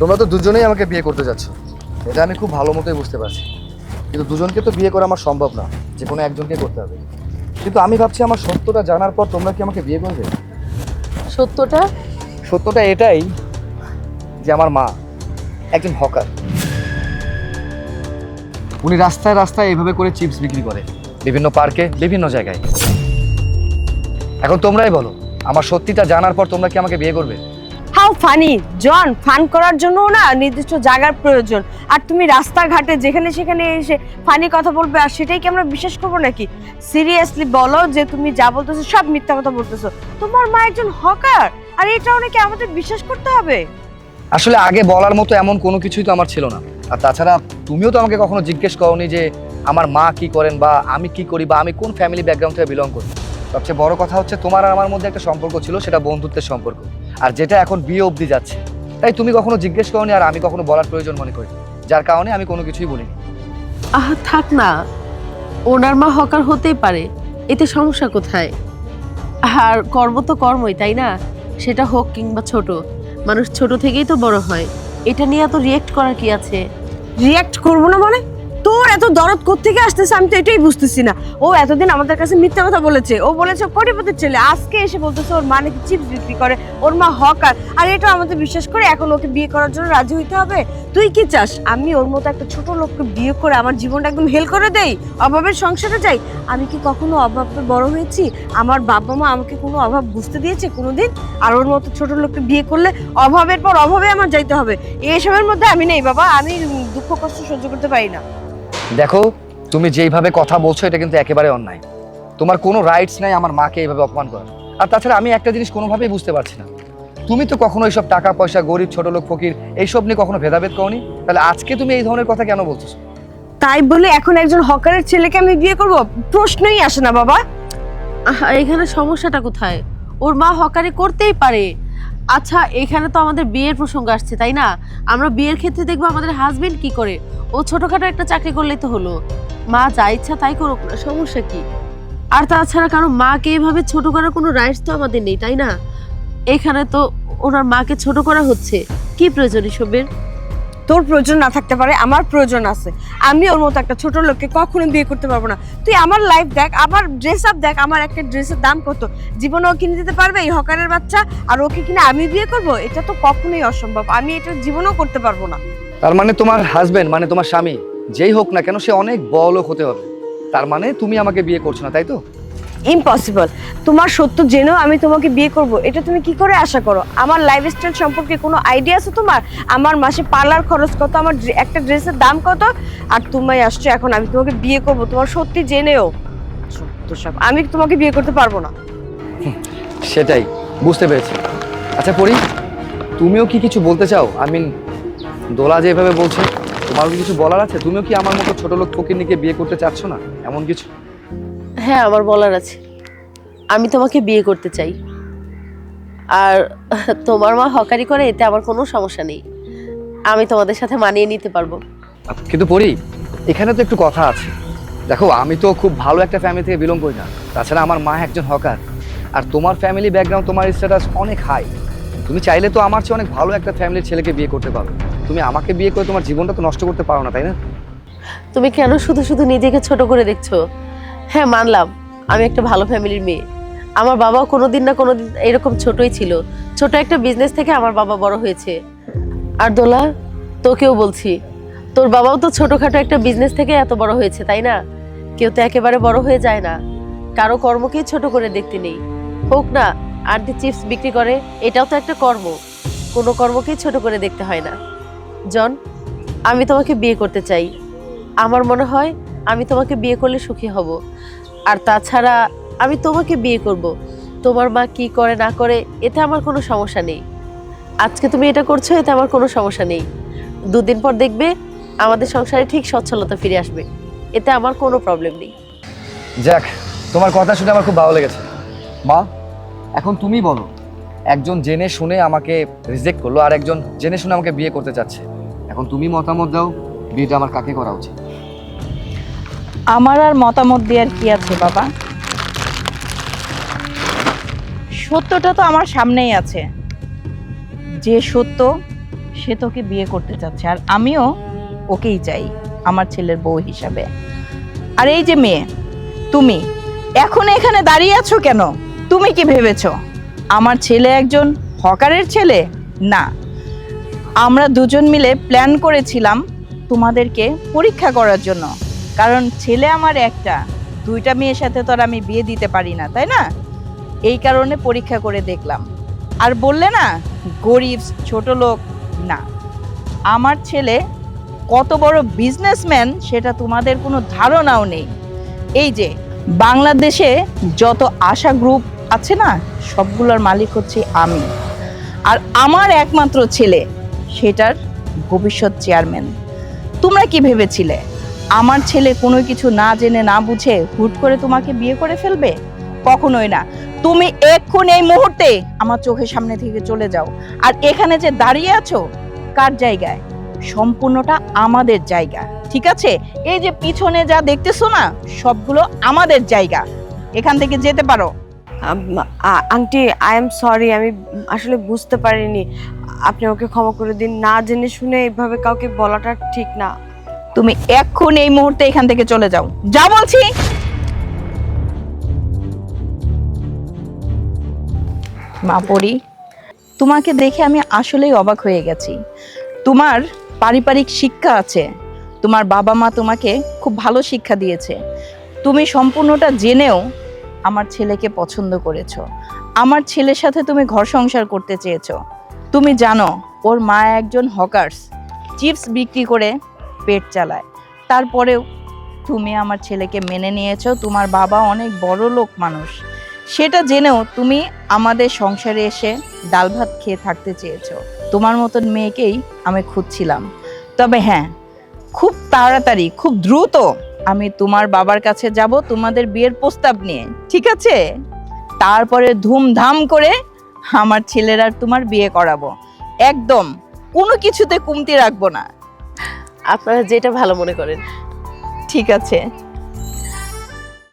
তোমরা তো দুজনেই আমাকে বিয়ে করতে যাচ্ছ। এটা আমি খুব ভালো মতোই বুঝতে পারছি। কিন্তু দুজনকে তো বিয়ে করা আমার সম্ভব না যে কোনো একজনকে করতে হবে। কিন্তু আমি ভাবছি আমার সত্যটা জানার পর তোমরা কি আমাকে বিয়ে করবে? সত্যটা? সত্যটা এটাই যে আমার মা একজন হকার। উনি রাস্তায় রাস্তায় এইভাবে করে চিপস বিক্রি করে বিভিন্ন পার্কে বিভিন্ন জায়গায়। এখন তোমরাই বলো আমার সত্যিটা জানার পর তোমরা কি আমাকে বিয়ে করবে? ফানি জন ফান করার জন্য না নির্দিষ্ট জায়গার প্রয়োজন। আর তুমি রাস্তাঘাটে যেখানে সেখানে এসে ফানি কথা বলবে আর সেটাই কি আমরা বিশ্বাস করব নাকি? সিরিয়াসলি বলো যে তুমি যা বলতেছো সব মিথ্যা কথা বলতেছো। তোমার মা একজন হকার আর এটা নাকি আমাদের বিশ্বাস করতে হবে? আসলে আগে বলার মতো এমন কোনো কিছুই তো আমার ছিল না। আর তাছাড়া তুমিও তো আমাকে কখনো জিজ্ঞেস করনি যে আমার মা কি করেন বা আমি কি করি বা আমি কোন ফ্যামিলি ব্যাকগ্রাউন্ড থেকে বিলং করি। সবচেয়ে বড় কথা হচ্ছে তোমার আর আমার মধ্যে একটা সম্পর্ক ছিল, সেটা বন্ধুত্বের সম্পর্ক। আর যেটা এখন বিয়ে অবধি যাচ্ছে। তাই তুমি কখনো জিজ্ঞেস করনি আর আমি কখনো বলার প্রয়োজন মনে করি। যার কারণে আমি কোনো কিছুই বলিনি। আহ থাক না। ওনার মা হকার হতেই পারে। এতে সমস্যা কোথায়? আর কর্ম তো কর্মই তাই না? সেটা হোক কিংবা ছোট। মানুষ ছোট থেকেই তো বড় হয়। এটা নিয়ে এত রিয়েক্ট করার কি আছে? রিয়াক্ট করব না মানে? তোর এত দরদ কোত্থেকে আসতেছে? আমি তো এটাই বুঝতেছি না। ও এতদিন আমাদের কাছে মিথ্যা কথা বলেছে। ও বলেছে কোটিপতির ছেলে, আজকে এসে বলতেছে ওর মা নাকি চিপস বিক্রি করে। ওর মা হকার। আর এটা আমাদের বিশ্বাস করে, এখন ওকে বিয়ে করার জন্য রাজি হইতে হবে। তুই কি চাস? আমি ওর মতো একটা ছোট লোককে বিয়ে করে আমার জীবনটা একদম হেল করে দেই, অভাবের সংসারে যাই? আমি কি কখনো অভাবে বড় হয়েছি? আমার বাবা মা আমাকে কোনো অভাব বুঝতে দিয়েছে কোনোদিন? আর ওর মতো ছোট লোককে বিয়ে করলে অভাবের পর অভাবে আমার যাইতে হবে। এসবের মধ্যে আমি নেই বাবা। আমি দুঃখ কষ্ট সহ্য করতে পারি না। দেখো তুমি যেইভাবে কথা বলছো এটা কিন্তু একেবারে অন্যায়। তোমার কোনো রাইটস নাই আমার মাকে এইভাবে অপমান করার। আর তাছাড়া আমি একটা জিনিস কোনোভাবেই বুঝতে পারছি না। তুমি তো কখনো এইসব টাকা পয়সা গরিব ছোট লোক ফকির এইসব নিয়ে কখনো ভেদাভেদ করনি? তাহলে আজকে তুমি এই ধরনের কথা কেন বলছো তাই বলে এখন একজন হকারের ছেলেকে আমি বিয়ে করব? প্রশ্নই আসে না বাবা। এখানে সমস্যাটা কোথায়? ওর মা হকারি করতেই পারে। আচ্ছা এখানে তো আমাদের বিয়ের প্রসঙ্গ আসছে, তাই না? আমরা বিয়ের ক্ষেত্রে দেখব আমাদের হাজবেন্ড কি করে। ও ছোটখাটো একটা চাকরি করলে তো হলো। মা যা ইচ্ছা তাই করুক না, সমস্যা কি? আর তাছাড়া কারও মাকে এভাবে ছোট করার কোনো রাইটস তো আমাদের নেই, তাই না? এখানে তো ওনার মাকে ছোট করা হচ্ছে। কি প্রয়োজন এসবের? তোর প্রয়োজন না থাকতে পারে, আমার প্রয়োজন আছে। আমি ওর মতো একটা ছোট লোককে কখনো বিয়ে করতে পারব না। তুই আমার লাইফ দেখ, আমার ড্রেস আপ দেখ, আমার একটা ড্রেসের দাম কত। জীবনে ও কিনে দিতে পারবে, এই হকারের বাচ্চা, আর ওকে কিনে আমি বিয়ে করব? এটা তো কখনোই অসম্ভব। আমি এটা জীবনেও করতে পারব না। তার মানে তোমার হাজবেন্ড মানে তোমার স্বামী, যেই হোক না কেন সে অনেক বড় লোক হতে হবে। তার মানে তুমি আমাকে বিয়ে করছ না, তাই তো? ইম্পসিবল তোমার সত্য জেনেও আমি তোমাকে বিয়ে করব। এটা তুমি কি করে আশা করো? আমার লাইফস্টাইল সম্পর্কে কোনো আইডিয়া আছে তোমার? আমার মাসে পার্লার খরচ কত? আমার একটা ড্রেসের দাম কত? আর তুমি আসছো এখন, আমি তোমাকে বিয়ে করব। তোমার সত্যি জেনেও। সত্য সব। আমি তোমাকে বিয়ে করতে পারব না। সেটাই। বুঝতে পেরেছি। আচ্ছা পরি, তুমিও কি কিছু বলতে চাও? আই মিন দোলা যেভাবে বলছে, তোমারও কিছু বলার আছে? তুমিও কি আমার মতো ছোট লোক ফকিরনিকে বিয়ে করতে চাচ্ছ না? এমন কিছু? হ্যাঁ আমার বলার আছে। আমি তোমাকে বিয়ে করতে চাই। আর তোমার মা হকারি করে এতে আমার কোনো সমস্যা নেই। আমি তোমাদের সাথে মানিয়ে নিতে পারব। কিন্তু পরি এখানে তো একটু কথা আছে। দেখো আমি তো খুব ভালো একটা ফ্যামিলি থেকে বিলং করি না। তাছাড়া আমার মা একজন হকার। আর তোমার ফ্যামিলি ব্যাকগ্রাউন্ড তোমার স্ট্যাটাস অনেক হাই তুমি চাইলে তো আমার চেয়ে অনেক ভালো একটা ফ্যামিলির ছেলেকে বিয়ে করতে পারো। তুমি আমাকে বিয়ে করে তোমার জীবনটা তো নষ্ট করতে পারো না তাই না? তুমি কেন শুধু শুধু নিজেকে ছোট করে দেখছ? হ্যাঁ মানলাম। আমি একটা ভালো ফ্যামিলির মেয়ে। আমার বাবাও কোনোদিন না কোনোদিন এরকম ছোটই ছিল। ছোট একটা বিজনেস থেকে আমার বাবা বড় হয়েছে। আর দোলা, তোকেও বলছি, তোর বাবাও তো ছোটখাটো একটা বিজনেস থেকে এত বড় হয়েছে, তাই না? কেউ তো একেবারে বড় হয়ে যায় না। কারও কর্মকেই ছোট করে দেখতে নেই। হোক না আন্টি চিপস বিক্রি করে, এটাও তো একটা কর্ম। কোনো কর্মকেই ছোট করে দেখতে হয় না। জন, আমি তোমাকে বিয়ে করতে চাই। আমার মনে হয় আমি তোমাকে বিয়ে করলে সুখী হব। আর তাছাড়া আমি তোমাকে বিয়ে করব। তোমার মা কি করে না করে, এতে আমার কোনো সমস্যা নেই। আজকে তুমি এটা করছ, এতে আমার কোনো সমস্যা নেই। দুদিন পর দেখবে আমাদের সংসারে ঠিক সচ্ছলতা ফিরে আসবে। এতে আমার কোনো প্রবলেম নেই। যাক, তোমার কথা শুনে আমার খুব ভালো লেগেছে। মা, এখন তুমি বলো, একজন জেনে শুনে আমাকে রিজেক্ট করল আর একজন জেনে শুনে আমাকে বিয়ে করতে চাচ্ছে। এখন তুমি মতামত দাও, বিয়েটা আমার কাকে করা উচিত? আমার আর মতামত দেওয়ার কি আছে, বাবা? সত্যটা তো আমার সামনেই আছে। যে সত্য, সে তোকে বিয়ে করতে চাচ্ছে, আর আমিও ওকেই চাই, আমার ছেলের বউ হিসাবে। আর এই যে মেয়ে, তুমি, এখন এখানে দাঁড়িয়ে আছো কেন? তুমি কি ভেবেছ? আমার ছেলে একজন হকারের ছেলে? না। আমরা দুজন মিলে প্ল্যান করেছিলাম তোমাদেরকে পরীক্ষা করার জন্য। কারণ ছেলে আমার একটা, দুইটা মেয়ের সাথে তো আর আমি বিয়ে দিতে পারি না, তাই না? এই কারণে পরীক্ষা করে দেখলাম। আর বললে না, গরিব, ছোট লোক, না। আমার ছেলে কত বড় বিজনেসম্যান সেটা তোমাদের কোনো ধারণাও নেই। এই যে, বাংলাদেশে যত আশা গ্রুপ আছে না, সবগুলোর মালিক হচ্ছে আমি। আর আমার একমাত্র ছেলে, সেটার ভবিষ্যৎ চেয়ারম্যান তোমরা কি ভেবেছিলে? আমার ছেলে কোনো কিছু না জেনে, না বুঝে হুট করে তোমাকে বিয়ে করে ফেলবে? কখনোই না। তুমি এক্ষুন এই মুহূর্তে আমার চোখের সামনে থেকে চলে যাও। আর এখানে যে দাঁড়িয়ে আছো, কার জায়গায়? সম্পূর্ণটা আমাদের জায়গা, ঠিক আছে? এই যে পিছনে যা দেখতেছো না, সবগুলো আমাদের জায়গা। এখান থেকে যেতে পারো। আন্টি আই এম সরি আমি আসলে বুঝতে পারিনি। আপনি ওকে ক্ষমা করে দিন, না জেনে শুনে এভাবে কাউকে বলাটা ঠিক না। তুমি এক্ষুন এই মুহূর্তে এখান থেকে চলে যাও। যা বলছি। মা পড়ি তোমাকে দেখে আমি আসলেই অবাক হয়ে গেছি। তোমার পারিবারিক শিক্ষা আছে। তোমার বাবা মা তোমাকে খুব ভালো শিক্ষা দিয়েছে। তুমি সম্পূর্ণটা জেনেও আমার ছেলেকে পছন্দ করেছ। আমার ছেলের সাথে তুমি ঘর সংসার করতে চেয়েছো। তুমি জানো, ওর মা একজন হকার্স। চিপস বিক্রি করে পেট চালায়। তারপরেও তুমি আমার ছেলেকে মেনে নিয়েছো, তোমার বাবা অনেক বড় লোক মানুষ। সেটা জেনেও তুমি আমাদের সংসারে এসে ডাল ভাত খেয়ে থাকতে চেয়েছো। তোমার মতন মেয়েকেই আমি খুঁজছিলাম। তবে হ্যাঁ খুব তাড়াতাড়ি, খুব দ্রুত আমি তোমার বাবার কাছে যাব তোমাদের বিয়ের প্রস্তাব নিয়ে, ঠিক আছে? তারপরে ধুমধাম করে আমার ছেলের আর তোমার বিয়ে করাবো। একদম, কোনো কিছুতে কমতি রাখব না। আপনারা যেটা ভালো মনে করেন। ঠিক আছে।